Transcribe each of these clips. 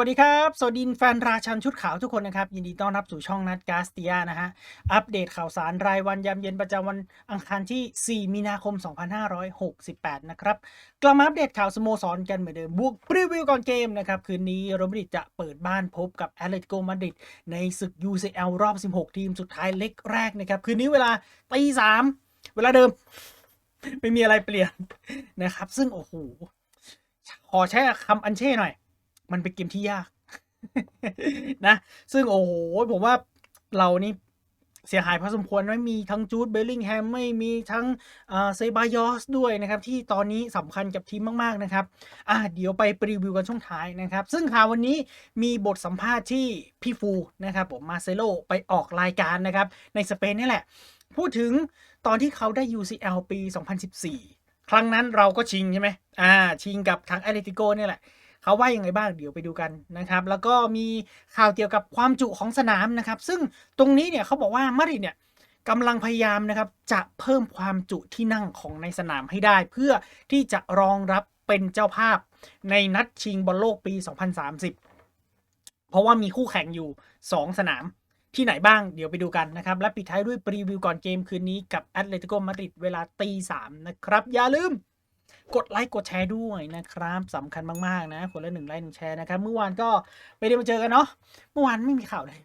สวัสดีครับ สวัสดีแฟนราชันชุดขาวทุกคนนะครับ ยินดีต้อนรับสู่ช่องนัดกาสเตียนะฮะ อัปเดตข่าวสารรายวันยามเย็นประจำวันอังคารที่ 4 มีนาคม 2568 นะครับ กลับมาอัปเดตข่าวสโมสรกันเหมือนเดิมบวกรีวิวก่อนเกมนะครับ คืนนี้โรมาดริดจะเปิดบ้านพบกับแอตเลติโกมาดริดในศึก UCL รอบ 16 ทีมสุดท้ายเล็กแรกนะครับ คืนนี้เวลาตีสามเวลาเดิม ไม่มีอะไรเปลี่ยนนะครับ ซึ่งโอ้โหขอใช้คำอันเช่หน่อย มันเป็นเกมที่ยาก นะ ซึ่งโอ้โหผมว่าเรานี่เสียหายพอสมควรไม่มีทั้งจูดเบลลิงแฮมไม่มีทั้งเซบายอสด้วยนะครับ ที่ตอนนี้สำคัญกับทีมมาก ๆ นะครับ อะเดี๋ยวไปรีวิวกันช่วงท้ายนะครับ ซึ่งข่าววันนี้มีบทสัมภาษณ์ที่พี่ฟูนะครับผมมาเซโลไปออกรายการนะครับ ในสเปนนี่แหละ พูดถึงตอนที่เขาได้ UCL ปี 2014 ครั้งนั้นเราก็ชิงใช่ไหมอ่าชิงกับทางแอตเลติโกนี่แหละ เขาว่ายังไงบ้างเดี๋ยวไปดูกันนะครับ แล้วก็มีข่าวเกี่ยวกับความจุของสนามนะครับ ซึ่งตรงนี้เนี่ยเขาบอกว่ามาริดเนี่ยกำลังพยายามนะครับจะเพิ่มความจุที่นั่งของในสนามให้ได้ เพื่อที่จะรองรับเป็นเจ้าภาพในนัดชิงบอลโลกปี 2030 เพราะว่ามีคู่แข่งอยู่ 2 สนามที่ไหนบ้างเดี๋ยวไปดูกันนะครับ และปิดท้ายด้วยปรีวิวก่อนเกมคืนนี้กับแอตเลติโกมาดริดเวลาตีสามนะครับ อย่าลืม กดไลค์กดแชร์ด้วยนะครับสำคัญมากๆนะคนละหนึ่งไลค์หนึ่งแชร์นะครับ เมื่อวานก็ไม่ได้มาเจอกันเนาะเมื่อวานไม่มีข่าวเลย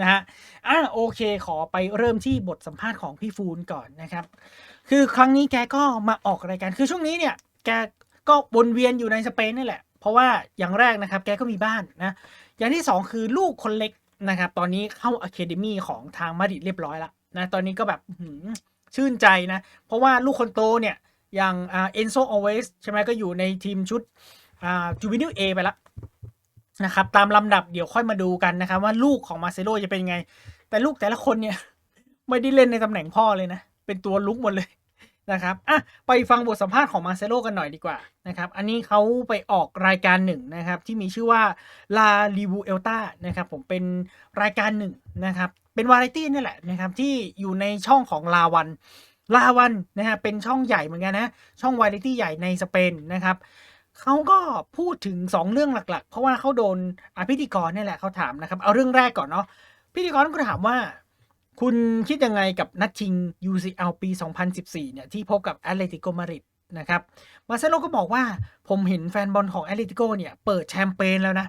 นะฮะอะโอเคขอไปเริ่มที่บทสัมภาษณ์ของพี่ฟูนก่อนนะครับ คือครั้งนี้แกก็มาออกรายการคือช่วงนี้เนี่ย แกก็วนเวียนอยู่ในสเปนนี่แหละ เพราะว่าอย่างแรกนะครับแกก็มีบ้านนะอย่างที่สองคือลูกคนเล็กนะครับ ตอนนี้เข้าอะคาเดมี่ของทางมาดริดเรียบร้อยแล้วนะตอนนี้ก็แบบชื่นใจนะ เพราะว่าลูกคนโตเนี่ย อย่างเอนโซอเวสใช่ไหมก็อยู่ในทีมชุดจูวินิลเอไปแล้วนะครับตามลำดับเดี๋ยวค่อยมาดูกันนะครับ ว่าลูกของมาเซโลจะเป็นยังไง แต่ลูกแต่ละคนเนี่ย ไม่ได้เล่นในตำแหน่งพ่อเลยนะ เป็นตัวลุกหมดเลยนะครับอะไปฟังบทสัมภาษณ์ของมาเซโลกันหน่อยดีกว่านะครับ อันนี้เขาไปออกรายการหนึ่งนะครับ ที่มีชื่อว่าลาลีบูเอลตานะครับ ผมเป็นรายการหนึ่งนะครับ เป็นวาไรตี้นี่แหละนะครับ ที่อยู่ในช่องของลาวัน ลาวันนะฮะเป็นช่องใหญ่เหมือนกันนะช่องวาไรตี้ใหญ่ในสเปนนะครับเขาก็พูดถึง 2 เรื่องหลัก ๆ เพราะว่าเขาโดนพิธีกรนี่แหละเขาถามนะครับ เอาเรื่องแรกก่อนเนาะพิธีกรก็ถามว่า คุณคิดยังไงกับนัดชิง UCL ปี 2014 เนี่ยที่พบกับแอตเลติโกมาริดนะครับมาเซโลก็บอกว่าผมเห็นแฟนบอลของแอตเลติโกเนี่ยเปิดแชมเปญแล้วนะ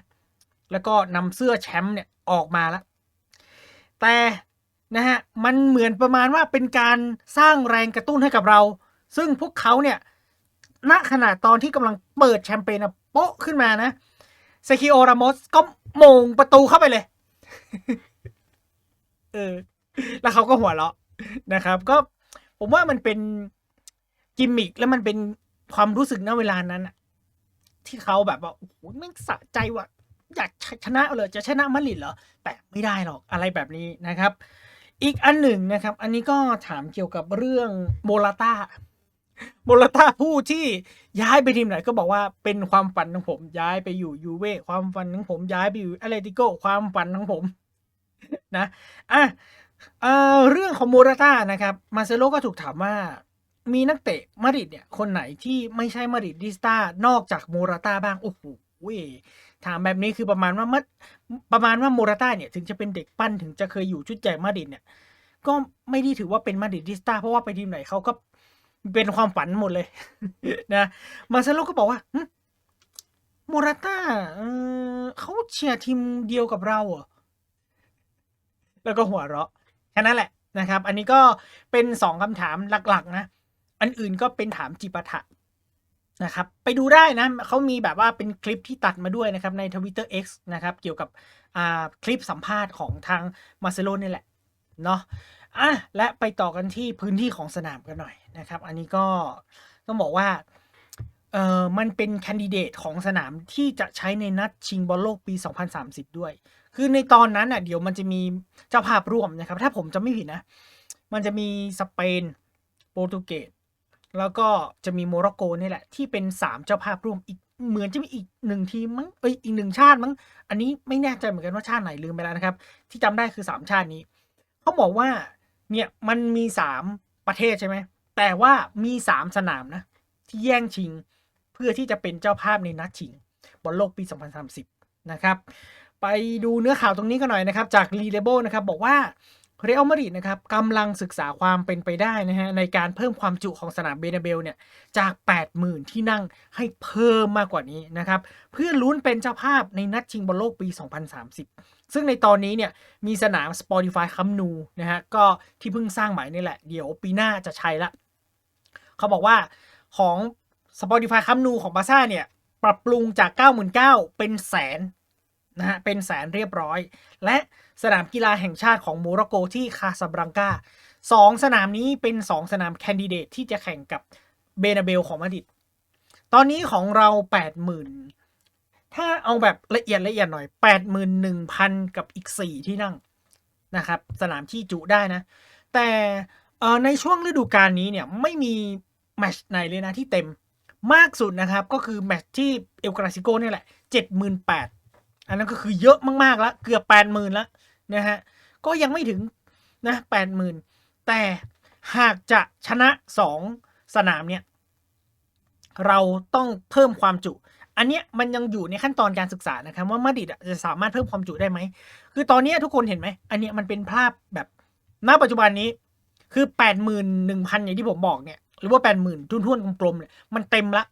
แล้วก็นำเสื้อแชมป์เนี่ยออกมาแล้วแต่ นะฮะมันเหมือนประมาณว่าเป็นการสร้างแรงกระตุ้นให้กับเรา ซึ่งพวกเขาเนี่ยณขณะตอนที่กำลังเปิดแชมเปญอะโป๊ะขึ้นมานะเซคิโอรามอสก็มงประตูเข้าไปเลย เออ แล้วเขาก็หัวเราะนะครับ ก็ผมว่ามันเป็นกิมมิคแล้วมันเป็นความรู้สึกณเวลานั้นอะที่เขาแบบว่าโอ้โหไม่สะใจว่ะอยากชนะเลยจะชนะมาดริดเหรอ แต่ไม่ได้หรอกอะไรแบบนี้นะครับ อีกอันหนึ่งนะครับ อันนี้ก็ถามเกี่ยวกับเรื่องโมลาต้าโมลาต้าผู้ที่ย้ายไปทีมไหนก็บอกว่าเป็นความฝันของผม ย้ายไปอยู่ยูเว่ความฝันของผม ย้ายไปอยู่อเลติโกความฝันของผม นะอะเอ่อเรื่องของโมราต้านะครับ มาเซโลก็ถูกถามว่า มีนักเตะมาริดเนี่ย คนไหนที่ไม่ใช่มาริดดิสตานอกจากโมราต้าบ้าง โอ้โหถามแบบนี้คือประมาณว่ามัด ประมาณว่าโมราต้าเนี่ยถึงจะเป็นเด็กปั้นถึงจะเคยอยู่ชุดใหญ่มาดริดเนี่ย ก็ไม่ได้ถือว่าเป็นมาดริดดิสตาเพราะว่าไปทีมไหนเขาก็เป็นความฝันหมดเลยนะมาเซโลก็บอกว่าโมราต้าเออเขาเชียร์ทีมเดียวกับเราเหรอแล้วก็หัวเราะแค่นั้นแหละนะครับ อันนี้ก็เป็นสองคำถามหลัก ๆ นะ อันอื่นก็เป็นถามจิปาถะ นะครับไปดูได้นะเขามีแบบว่าเป็นคลิปที่ตัดมาด้วยนะครับใน Twitter X นะครับเกี่ยวกับคลิปสัมภาษณ์ของทางมาเซโลนี่แหละเนาะอะและไปต่อกันที่พื้นที่ของสนามกันหน่อยนะครับ อันนี้ก็ต้องบอกว่าเออมันเป็นแคนดิเดตของสนามที่จะใช้ในนัดชิงบอลโลกปี 2030 ด้วย คือในตอนนั้นอะเดี๋ยวมันจะมีเจ้าภาพร่วมนะครับ ถ้าผมจะไม่ผิดนะ มันจะมีสเปน โปรตุเกส แล้วก็จะมีโมร็อกโกนี่แหละ ที่เป็นสามเจ้าภาพร่วมอีกเหมือนจะมีอีกหนึ่งทีมมั้งเอ้ยอีกหนึ่งชาติมั้งอันนี้ไม่แน่ใจเหมือนกันว่าชาติไหนลืมไปแล้วนะครับ ที่จำได้คือสามชาตินี้เขาบอกว่าเนี่ยมันมีสามประเทศใช่ไหมแต่ว่ามีสามสนามนะที่แย่งชิงเพื่อที่จะเป็นเจ้าภาพในนัดชิงบอลโลกปี 2030 นะครับ ไปดูเนื้อข่าวตรงนี้กันหน่อยนะครับ จากรีเลเบลนะครับ บอกว่า เรอัลมาดริดนะครับกำลังศึกษาความเป็นไปได้นะฮะในการเพิ่มความจุของสนามเบนาเบลเนี่ยจาก 80,000 ที่นั่งให้เพิ่มมากกว่านี้นะครับเพื่อลุ้นเป็นเจ้าภาพในนัดชิงบอลโลกปี 2030 ซึ่งในตอนนี้เนี่ยมีสนาม Spotify คัมนูนะฮะก็ที่เพิ่งสร้างใหม่นี่แหละ เดี๋ยวปีหน้าจะใช้ละ เขาบอกว่าของ Spotify คัมนูของบาซ่าเนี่ยปรับปรุงจาก 99,000 เป็นแสน นะฮะเป็นแสนเรียบร้อย และสนามกีฬาแห่งชาติของโมร็อกโกที่คาซาบรังกาสองสนามนี้เป็นสองสนามแคนดิเดตที่จะแข่งกับเบนาเบลของมาดริดตอนนี้ของเรา80,000ถ้าเอาแบบละเอียดละเอียดหน่อย81,000กับอีก4ที่นั่งนะครับ สนามที่จุได้นะ แต่ในช่วงฤดูกาลนี้เนี่ยไม่มีแมตช์ไหนเลยนะที่เต็มมากสุดนะครับ ก็คือแมตช์ที่เอลกราซิโกนี่แหละ78,000 อันนั้นก็คือเยอะมากๆแล้วเกือบ80,000แล้วนะฮะก็ยังไม่ถึงนะ80,000แต่หากจะชนะ2สนามเนี่ยเราต้องเพิ่มความจุ อันเนี้ยมันยังอยู่ในขั้นตอนการศึกษานะครับว่ามาดิดจะสามารถเพิ่มความจุได้ไหม คือตอนนี้ทุกคนเห็นไหม อันเนี้ยมันเป็นภาพแบบณปัจจุบันนี้คือแปดหมื่นหนึ่งพันอย่างที่ผมบอกเนี่ยหรือว่าแปดหมื่นทุ่นๆกลมๆเนี่ยมันเต็มละ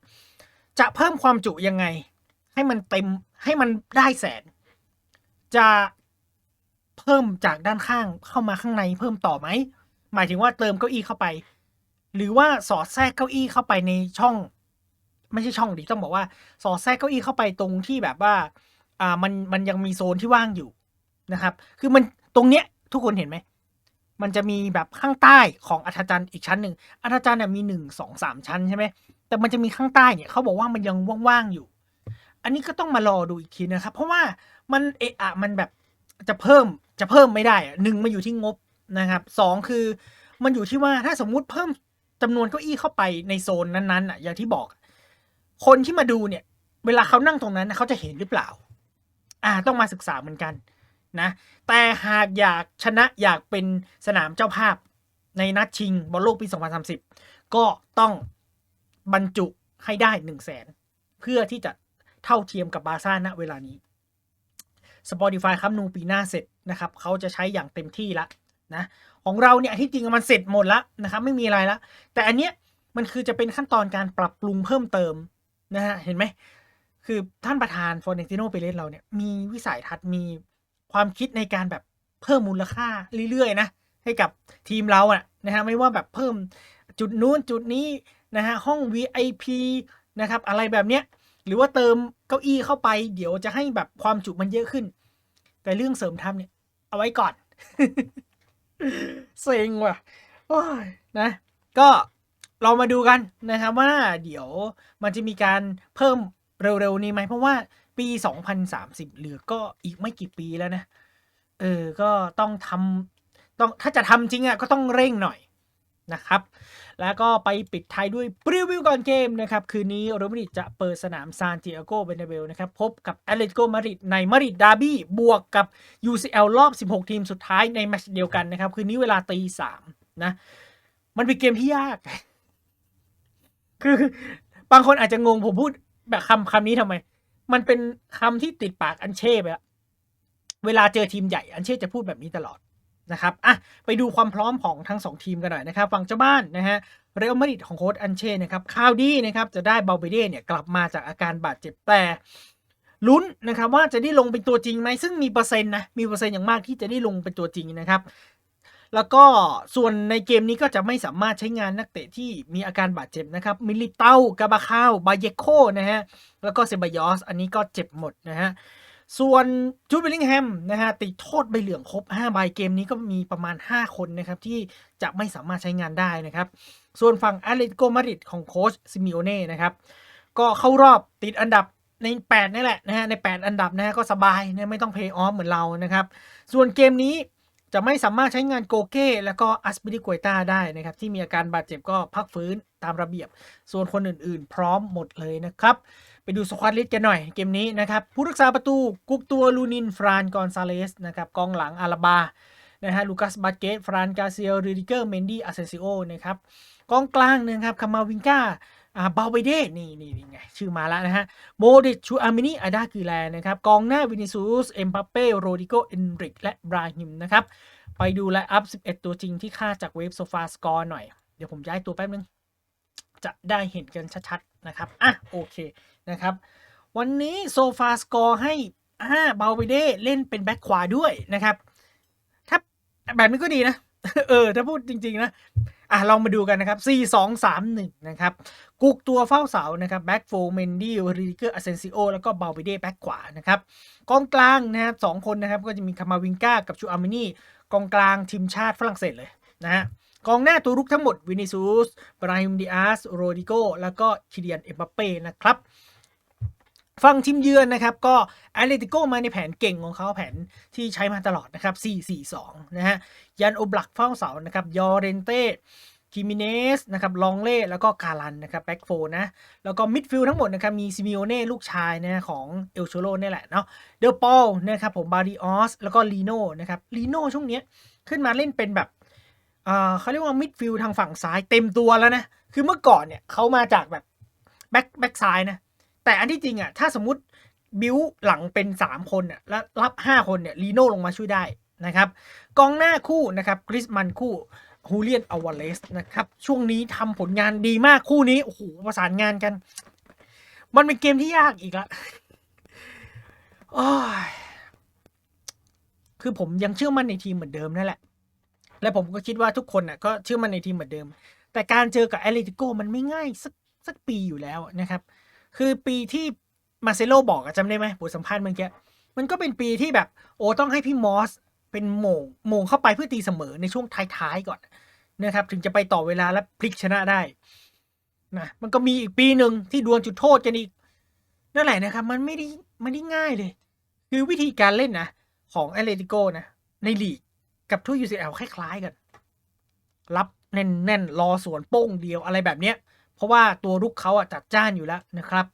จะเพิ่มความจุยังไง ให้มันเต็มให้มันได้แสน จะเพิ่มจากด้านข้างเข้ามาข้างในเพิ่มต่อไหม หมายถึงว่าเติมเก้าอี้เข้าไป หรือว่าสอดแทรกเก้าอี้เข้าไปในช่อง ไม่ใช่ช่องดิต้องบอกว่า สอดแทรกเก้าอี้เข้าไปตรงที่แบบว่า อ่ามันมันยังมีโซนที่ว่างอยู่นะครับ คือมันตรงเนี้ยทุกคนเห็นไหมมันจะมีแบบข้างใต้ของอัธจันทร์อีกชั้นหนึ่งอัธจันทร์เนี่ยมีหนึ่งสองสามชั้นใช่ไหมแต่มันจะมีข้างใต้เนี่ยเขาบอกว่ามันยังว่างๆอยู่ อันนี้ก็ต้องมารอดูอีกทีนะครับ เพราะว่ามันเอะอะมันแบบจะเพิ่มจะเพิ่มไม่ได้อะหนึ่งมาอยู่ที่งบนะครับสองคือมันอยู่ที่ว่าถ้าสมมุติเพิ่มจำนวนเก้าอี้เข้าไปในโซนนั้นๆอะอย่างที่บอก คนที่มาดูเนี่ย เวลาเขานั่งตรงนั้นเขาจะเห็นหรือเปล่า อ่า ต้องมาศึกษาเหมือนกันนะ แต่หากอยากชนะอยากเป็นสนามเจ้าภาพในนัดชิงบอลโลกปี 2030 ก็ต้องบรรจุให้ได้ 1 0 0 0 0แสนเพื่อที่จะ เท่าเทียมกับบาร์ซ่าณเวลานี้ Spotify คัมนูปีหน้าเสร็จนะครับเขาจะใช้อย่างเต็มที่ละนะของเราเนี่ยที่จริงมันเสร็จหมดละนะครับไม่มีอะไรละ แต่อันเนี้ยมันคือจะเป็นขั้นตอนการปรับปรุงเพิ่มเติมนะฮะเห็นไหมคือท่านประธานฟอร์เนติโนเปเรสเราเนี่ยมีวิสัยทัศน์มีความคิดในการแบบเพิ่มมูลค่าเรื่อยๆนะให้กับทีมเราอะนะฮะไม่ว่าแบบเพิ่มจุดนู้นจุดนี้นะฮะห้อง VIP นะครับอะไรแบบเนี้ย หรือว่าเติมเก้าอี้เข้าไป เดี๋ยวจะให้แบบความจุมันเยอะขึ้น แต่เรื่องเสริมทัพเนี่ย เอาไว้ก่อนเซ็งว่ะนะ ก็เรามาดูกันนะครับว่าเดี๋ยวมันจะมีการเพิ่มเร็วๆนี้ไหมเพราะว่าปี 2030 เหลือก็อีกไม่กี่ปีแล้วนะ เออ ก็ต้องทำต้องถ้าจะทำจริงอะก็ต้องเร่งหน่อย นะครับ แล้วก็ไปปิดท้ายด้วยปรีวิวก่อนเกมนะครับ คืนนี้โรมาริดจะเปิดสนามซานติอาโกเบเนเบลนะครับ พบกับแอตเลติโกมาดริดในมาดริดดาร์บี้บวกกับ UCL รอบ 16 ทีมสุดท้ายในแมตช์เดียวกันนะครับ คืนนี้เวลาตีสามนะ มันเป็นเกมที่ยาก คือบางคนอาจจะงงผมพูดแบบคำคำนี้ทำไม มันเป็นคำที่ติดปากอันเช่ไปแล้วเวลาเจอทีมใหญ่อันเช่จะพูดแบบนี้ตลอด นะครับอะไปดูความพร้อมของทั้งสองทีมกันหน่อยนะครับฝั่งเจ้าบ้านนะฮะเรอัลมาดริดของโค้ชอันเช่นะครับข่าวดีนะครับจะได้เบาเบเดเนี่ยกลับมาจากอาการบาดเจ็บแต่ลุ้นนะครับว่าจะได้ลงเป็นตัวจริงไหมซึ่งมีเปอร์เซ็นต์นะมีเปอร์เซ็นต์อย่างมากที่จะได้ลงเป็นตัวจริงนะครับแล้วก็ส่วนในเกมนี้ก็จะไม่สามารถใช้งานนักเตะที่มีอาการบาดเจ็บนะครับ มิลิเต้ากาบาคาว บาเยโคนะฮะ แล้วก็เซบายอส อันนี้ก็เจ็บหมดนะฮะ ส่วนจูดเบลลิงแฮมนะฮะติดโทษใบเหลืองครบ5ใบเกมนี้ก็มีประมาณ 5 คนนะครับที่จะไม่สามารถใช้งานได้นะครับ ส่วนฝั่งแอตเลติโกมาดริดของโค้ชซิมิโอเน่นะครับก็เข้ารอบติดอันดับใน 8 นี่แหละนะฮะใน 8 อันดับนะฮะก็สบายนะไม่ต้องเพย์ออฟเหมือนเรานะครับ ส่วนเกมนี้จะไม่สามารถใช้งานโกเก้แล้วก็อัสปิริกวยตาได้นะครับ ที่มีอาการบาดเจ็บก็พักฟื้นตามระเบียบ ส่วนคนอื่นๆ พร้อมหมดเลยนะครับ ไปดูสควอตลิสกันหน่อยเกมนี้นะครับ ผู้รักษาประตูกุปตัวลูนินฟรานกอนซาเลสนะครับกองหลังอาราบานะฮะลูคัสบาเกตฟรานกาเซียริดิเกอร์เมนดี้อาเซซิโอนะครับกองกลางนะครับคามาวิงกาอ่าบาเวเดนี่นี่นี่ไงชื่อมาแล้วนะฮะโมดิชูอามินีอาดากิแลนะครับกองหน้าวินิซูสเอ็มบัปเป้โรดิโกเอนริกและบราฮิมนะครับไปดูไลน์อัพ 11 ตัวจริงที่ค่าจากเวฟโซฟาสกอร์หน่อย เดี๋ยวผมย้ายตัวแป๊บนึง จะได้เห็นกันชัดๆนะครับอะโอเค นะครับ วันนี้โซฟาสกอร์ให้อ่าบาเวเดเล่นเป็นแบ็คขวาด้วยนะครับ ถ้าแบบนี้ก็ดีนะ เออ ถ้าพูดจริง ๆ นะ อะลองมาดูกันนะครับ 4 2 3 1 นะครับ กุกตัวเฝ้าเสานะครับแบ็กโฟเมนดี้ริเกอร์อเซนซิโอแล้วก็บาเวเดแบ็กขวานะครับกองกลางนะครับสองคนนะครับก็จะมีคามาวิงกากับชูอามินีกองกลางทีมชาติฝรั่งเศสเลยนะฮะกองหน้าตัวรุกทั้งหมดวินิซูสบราฮิมดิอาสโรดิโกแล้วก็คิเดียนเอ็มบัปเป้นะครับ ฝั่งทีมเยือนนะครับก็แอตเลติโกมาในแผนเก่งของเขาแผนที่ใช้มาตลอดนะครับ 4-4-2 นะฮะยันโอบลักเฝ้าเสานะครับยอเรนเต้คิมิเนสนะครับลองเล่ แล้วก็กาลันนะครับแบ็กโฟนะ แล้วก็มิดฟิลด์ทั้งหมดนะครับ มีซิมิโอเน่ลูกชายนะของเอลโชโลนี่แหละเนาะเดอปอลนะครับผมบาริออส แล้วก็ลีโน่นะครับลีโน่ช่วงเนี้ยขึ้นมาเล่นเป็นแบบอ่าเขาเรียกว่ามิดฟิลด์ทางฝั่งซ้ายเต็มตัวแล้วนะ คือเมื่อก่อนเนี่ยเขามาจากแบบแบ็คแบ็คซ้ายนะ แต่อันที่จริงอะถ้าสมมติบิวหลังเป็น 3 คนเนี่ยแล้วรับ 5 คนเนี่ยลีโน่ลงมาช่วยได้นะครับกองหน้าคู่นะครับคริสมันคู่ฮูเลียนอวาเลสนะครับช่วงนี้ทำผลงานดีมากคู่นี้โอ้โหประสานงานกัน มันเป็นเกมที่ยากอีกละโอ้ยคือผมยังเชื่อมั่นในทีมเหมือนเดิมนั่นแหละ และผมก็คิดว่าทุกคนน่ะก็เชื่อมั่นในทีมเหมือนเดิม แต่การเจอกับแอตเลติโกมันไม่ง่ายสักสักปีอยู่แล้วนะครับ คือปีที่มาเซโลบอกอะจำได้ไหมบทสัมภาษณ์เมื่อกี้มันก็เป็นปีที่แบบ โอ้ต้องให้พี่มอสเป็นโมงโมงเข้าไปเพื่อตีเสมอในช่วงท้ายๆก่อนนะครับ ถึงจะไปต่อเวลาและพลิกชนะได้นะมันก็มีอีกปีหนึ่งที่ดวลจุดโทษกันอีกนั่นแหละนะครับ มันไม่ได้ไม่ได้ง่ายเลย คือวิธีการเล่นนะ ของแอตเลติโกนะ ในลีกกับทูยูซีเอลคล้ายๆกัน รับแน่นๆ รอสวนโป้งเดียวอะไรแบบเนี้ย เพราะว่าตัวรุกเขาอะจัดจ้านอยู่แล้วนะครับ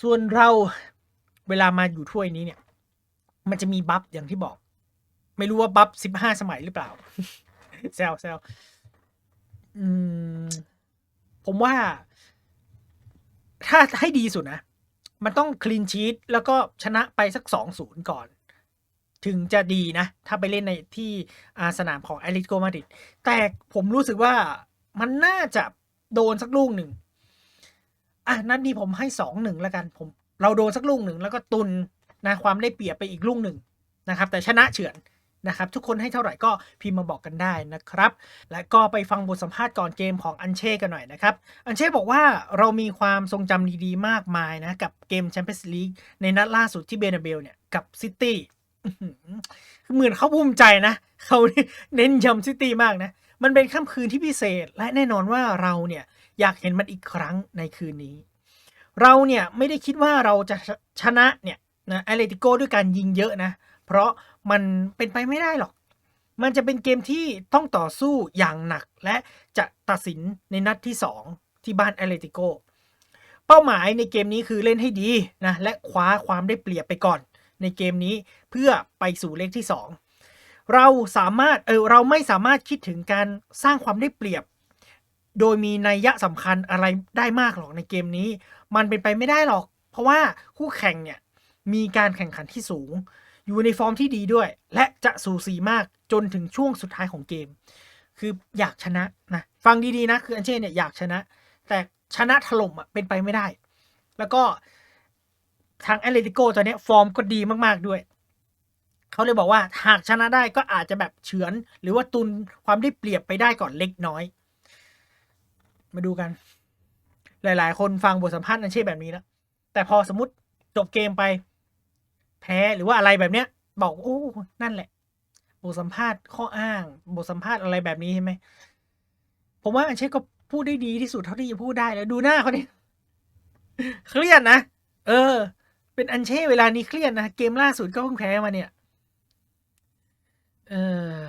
ส่วนเราเวลามาอยู่ถ้วยนี้เนี่ย มันจะมีบัฟอย่างที่บอก ไม่รู้ว่าบัฟสิบห้าสมัยหรือเปล่าแซวแซวอืมผมว่า ถ้าให้ดีสุดนะ มันต้องคลีนชีตแล้วก็ชนะไปสักสองศูนย์ก่อน ถึงจะดีนะ ถ้าไปเล่นในที่อาสนามของแอตเลติโกมาดริดแต่ผมรู้สึกว่ามันน่าจะ โดนสักลูกหนึ่งอะนัดนี้ผมให้สองหนึ่งแล้วกัน ผม เราโดนสักลูกหนึ่งแล้วก็ตุนนะความได้เปรียบไปอีกลูกหนึ่งนะครับ แต่ชนะเฉือนนะครับ ทุกคนให้เท่าไหร่ก็พิมพ์มาบอกกันได้นะครับ และก็ไปฟังบทสัมภาษณ์ก่อนเกมของอันเช่กันหน่อยนะครับ อันเช่บอกว่าเรามีความทรงจำดีๆ มากมายนะ กับเกมแชมเปี้ยนส์ลีกในนัดล่าสุดที่เบนาเบลเนี่ยกับซิตี้เหมือนเขาภูมิใจนะเขาเน้นย้ำซิตี้มากนะ มันเป็นค่ำคืนที่พิเศษ และแน่นอนว่าเราเนี่ยอยากเห็นมันอีกครั้งในคืนนี้ เราเนี่ยไม่ได้คิดว่าเราจะชนะเนี่ยนะแอตเลติโกด้วยการยิงเยอะนะ เพราะมันเป็นไปไม่ได้หรอก มันจะเป็นเกมที่ต้องต่อสู้อย่างหนักและจะตัดสินในนัดที่ 2 ที่บ้านแอตเลติโกเป้าหมายในเกมนี้คือเล่นให้ดีนะและคว้าความได้เปรียบไปก่อน ในเกมนี้เพื่อไปสู่เลขที่ 2 เราสามารถเออเราไม่สามารถคิดถึงการสร้างความได้เปรียบ โดยมีนัยยะสำคัญอะไรได้มากหรอกในเกมนี้ มันเป็นไปไม่ได้หรอก เพราะว่าคู่แข่งเนี่ยมีการแข่งขันที่สูง อยู่ในฟอร์มที่ดีด้วย และจะสูสีมากจนถึงช่วงสุดท้ายของเกม คืออยากชนะนะฟังดีๆนะคืออันเช่เนี่ยอยากชนะ แต่ชนะถล่มอะเป็นไปไม่ได้ แล้วก็ทางแอตเลติโกตอนนี้ฟอร์มก็ดีมากๆด้วย เขาเลยบอกว่าหากชนะได้ก็อาจจะแบบเฉือน หรือว่าตุนความได้เปรียบไปได้ก่อนเล็กน้อย มาดูกัน หลาย ๆ คนฟังบทสัมภาษณ์อันเช่แบบนี้แล้วแต่พอสมมติจบเกมไป แพ้หรือว่าอะไรแบบเนี้ย บอกโอ้นั่นแหละ บทสัมภาษณ์ข้ออ้าง บทสัมภาษณ์อะไรแบบนี้ใช่ไหมผมว่าอันเช่ก็พูดได้ดีที่สุดเท่าที่จะพูดได้แล้วดูหน้าเขาดิเครียดนะเออ เป็นอันเช่เวลานี้เครียดนะเกมล่าสุดก็เพิ่งแพ้มาเนี่ย เออ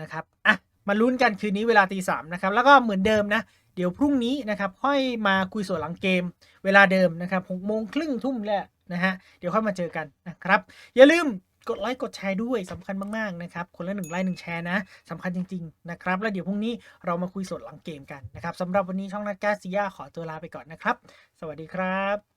นะครับอะมาลุ้นกันคืนนี้เวลาตีสามนะครับ แล้วก็เหมือนเดิมนะ เดี๋ยวพรุ่งนี้นะครับ ค่อยมาคุยส่วนหลังเกม เวลาเดิมนะครับหกโมงครึ่งทุ่มแล้วนะฮะ เดี๋ยวค่อยมาเจอกันนะครับ อย่าลืมกดไลค์กดแชร์ด้วยสำคัญมากๆนะครับ คนละหนึ่งไลค์หนึ่งแชร์นะสำคัญจริงๆนะครับ แล้วเดี๋ยวพรุ่งนี้เรามาคุยสดหลังเกมกันนะครับสำหรับวันนี้ช่องนัดกาซิยาขอตัวลาไปก่อนนะครับ สวัสดีครับ